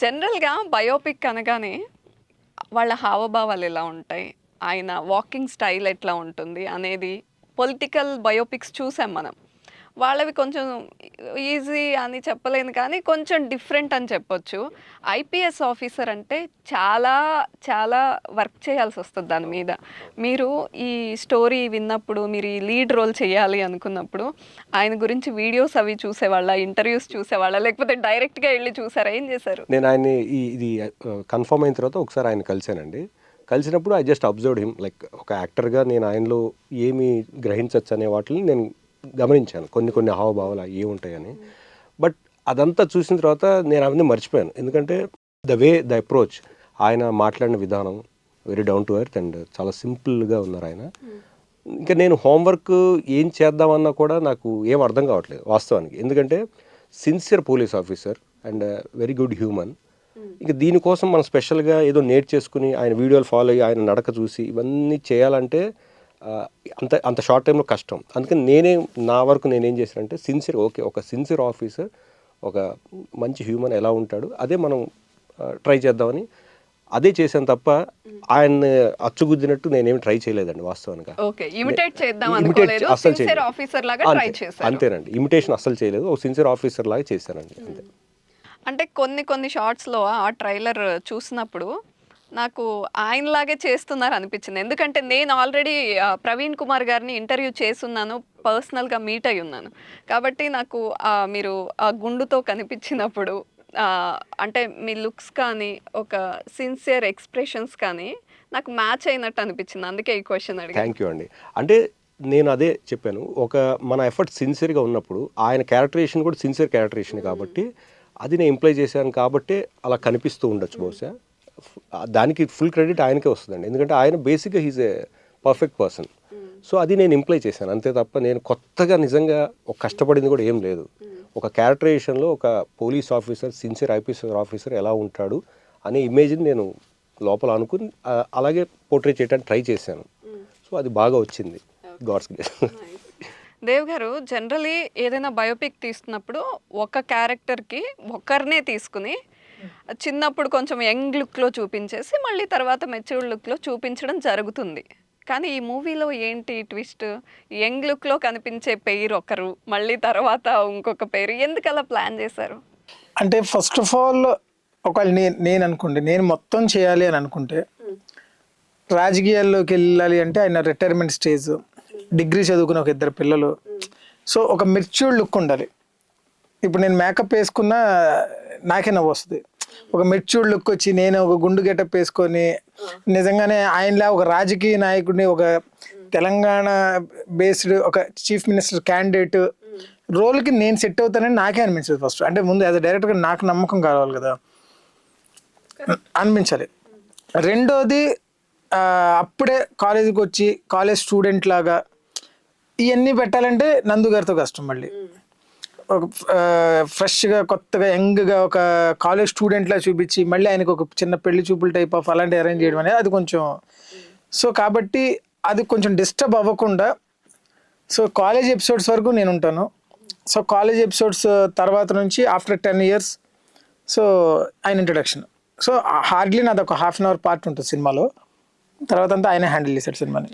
జనరల్‌గా బయోపిక్ అనగానే వాళ్ళ హావభావాలు ఎలా ఉంటాయి? ఆయన వాకింగ్ స్టైల్ ఎట్లా ఉంటుంది? అనేది పొలిటికల్ బయోపిక్స్ చూసాం మనం. వాళ్ళవి కొంచెం ఈజీ అని చెప్పలేను కానీ కొంచెం డిఫరెంట్ అని చెప్పొచ్చు. ఐపీఎస్ ఆఫీసర్ అంటే చాలా చాలా వర్క్ చేయాల్సి వస్తుంది దాని మీద. మీరు ఈ స్టోరీ విన్నప్పుడు మీరు ఈ లీడ్ రోల్ చేయాలి అనుకున్నప్పుడు ఆయన గురించి వీడియోస్ అవి చూసేవాళ్ళ ఇంటర్వ్యూస్ చూసేవాళ్ళ లేకపోతే డైరెక్ట్‌గా వెళ్ళి చూసారా? ఏం చేశారు? నేను ఆయన్ని ఇది కన్ఫర్మ్ అయిన తర్వాత ఒకసారి ఆయన కలిశానండి కలిసినప్పుడు I just observe him like ఒక యాక్టర్‌గా నేను ఆయనలో ఏమి గ్రహించవచ్చు అనే వాటిని నేను గమనించాను. కొన్ని కొన్ని హావభావాలు అవి ఉంటాయని బట్ అదంతా చూసిన తర్వాత నేను అవన్నీ మర్చిపోయాను. ఎందుకంటే ద వే ద అప్రోచ్ ఆయన మాట్లాడిన విధానం very down to earth and చాలా సింపుల్‌గా ఉన్నారు ఆయన. ఇంకా నేను హోంవర్క్ ఏం చేద్దామన్నా కూడా నాకు ఏం అర్థం కావట్లేదు వాస్తవానికి. ఎందుకంటే sincere police officer and very good human. ఇంకా దీనికోసం మనం స్పెషల్‌గా ఏదో నేర్చేసుకొని ఆయన వీడియోలు ఫాలో అయ్యి ఆయన నడక చూసి ఇవన్నీ చేయాలంటే అంత అంత షార్ట్ టైమ్‌లో కష్టం. అందుకని నేనే నా వరకు నేనేం చేశానంటే సిన్సియర్ ఓకే. ఒక సిన్సియర్ ఆఫీసర్ ఒక మంచి హ్యూమన్ ఎలా ఉంటాడు అదే మనం ట్రై చేద్దామని అదే చేశాను తప్ప ఆయన్ని అచ్చుగుద్దినట్టు నేనేమి ట్రై చేయలేదండి వాస్తవానికి. చేయలేదు. చేశారు. అంతేనండి. ఇమిటేషన్ అస్సలు చేయలేదు. ఒక సిన్సియర్ ఆఫీసర్ లాగా చేశానండి అంతే. అంటే కొన్ని కొన్ని షార్ట్స్‌లో ఆ ట్రైలర్ చూసినప్పుడు నాకు ఆయనలాగే చేస్తున్నారు అనిపించింది. ఎందుకంటే నేను ఆల్రెడీ ప్రవీణ్ కుమార్ గారిని ఇంటర్వ్యూ చేసున్నాను. పర్సనల్‌గా మీట్ అయి ఉన్నాను. కాబట్టి నాకు మీరు ఆ గుండుతో కనిపించినప్పుడు అంటే మీ లుక్స్ కానీ, ఒక సిన్సియర్ ఎక్స్‌ప్రెషన్స్ కానీ నాకు మ్యాచ్ అయినట్టు అనిపించింది. అందుకే ఈ క్వశ్చన్ అడిగి థ్యాంక్ యూ అండి. అంటే నేను అదే చెప్పాను. ఒక మన ఎఫర్ట్ సిన్సియర్‌గా ఉన్నప్పుడు ఆయన క్యారెక్టరేషన్ కూడా సిన్సియర్ క్యారెక్టరేషన్ కాబట్టి అది నేను ఇంప్లై చేశాను కాబట్టి అలా కనిపిస్తూ ఉండొచ్చు బహుశా. దానికి ఫుల్ క్రెడిట్ ఆయనకే వస్తదండి. ఎందుకంటే ఆయన బేసిక్‌గా he is a perfect person. So అది నేను ఇంప్లై చేశాను. అంతే తప్ప నేను కొత్తగా నిజంగా ఒక కష్టపడింది కూడా ఏం లేదు. ఒక క్యారెక్టరైజేషన్‌లో ఒక police officer, sincere IPS officer ఎలా ఉంటాడు అనే ఇమేజ్‌ని నేను లోపల అనుకుని అలాగే పోర్ట్రే చేయడానికి ట్రై చేశాను. సో అది బాగా వచ్చింది. God's grace. దేవ్ గారు జనరల్లీ ఏదైనా బయోపిక్ తీస్తున్నప్పుడు ఒక క్యారెక్టర్‌కి ఒకరినే తీసుకుని చిన్నప్పుడు కొంచెం యంగ్ లుక్‌లో చూపించేసి మళ్ళీ తర్వాత మెచ్యూర్డ్ లుక్‌లో చూపించడం జరుగుతుంది. కానీ ఈ మూవీలో ఏంటి ట్విస్ట్? యంగ్ లుక్‌లో కనిపించే పెయిర్ ఒకరు, మళ్ళీ తర్వాత ఇంకొక పెయిర్ ఎందుకలా ప్లాన్ చేశారు? అంటే ఫస్ట్ ఆఫ్ ఆల్ ఒకవేళ నేను నేను అనుకోండి నేను మొత్తం చేయాలి అని అనుకుంటే రాజకీయాల్లోకి వెళ్ళాలి అంటే ఆయన రిటైర్మెంట్ స్టేజ్ డిగ్రీ చదువుకున్న ఒక ఇద్దరు పిల్లలు సో ఒక మెచ్యూర్డ్ లుక్ ఉండాలి ఇప్పుడు నేను మేకప్ వేసుకున్నా నాకే నవ్వు వస్తుంది. ఒక మెచ్యూర్డ్ లుక్ వచ్చి నేను ఒక గుండు గెటప్ వేసుకొని నిజంగానే ఆయనలా ఒక రాజకీయ నాయకుడిని ఒక తెలంగాణ బేస్డ్ ఒక చీఫ్ మినిస్టర్ క్యాండిడేట్ రోల్కి నేను సెట్ అవుతానని నాకే అనిపించదు ఫస్ట్ అంటే ముందు యాజ్ అ డైరెక్టర్గా నాకు నమ్మకం కావాలి కదా. అనిపించాలి. రెండోది అప్పుడే కాలేజీకి వచ్చి కాలేజ్ స్టూడెంట్ లాగా ఇవన్నీ పెట్టాలంటే నందు గారితో కష్టం మళ్ళీ. ఒక ఫ్రెష్గా కొత్తగా యంగ్గా ఒక కాలేజ్ స్టూడెంట్లా చూపించి మళ్ళీ ఆయనకు ఒక చిన్న పెళ్ళి చూపుల టైప్ ఆఫ్ అలాంటి అరేంజ్ చేయడం అనేది అది కొంచెం సో కాబట్టి అది కొంచెం డిస్టర్బ్ అవ్వకుండా సో కాలేజ్ ఎపిసోడ్స్ వరకు నేను ఉంటాను. సో కాలేజ్ ఎపిసోడ్స్ తర్వాత నుంచి ఆఫ్టర్ టెన్ ఇయర్స్ సో ఆయన ఇంట్రడక్షన్. సో హార్డ్లీ నాది ఒక హాఫ్ అన్ అవర్ పార్ట్ ఉంటుంది సినిమాలో. తర్వాత అంతా ఆయన హ్యాండిల్ చేశాడు సినిమాని.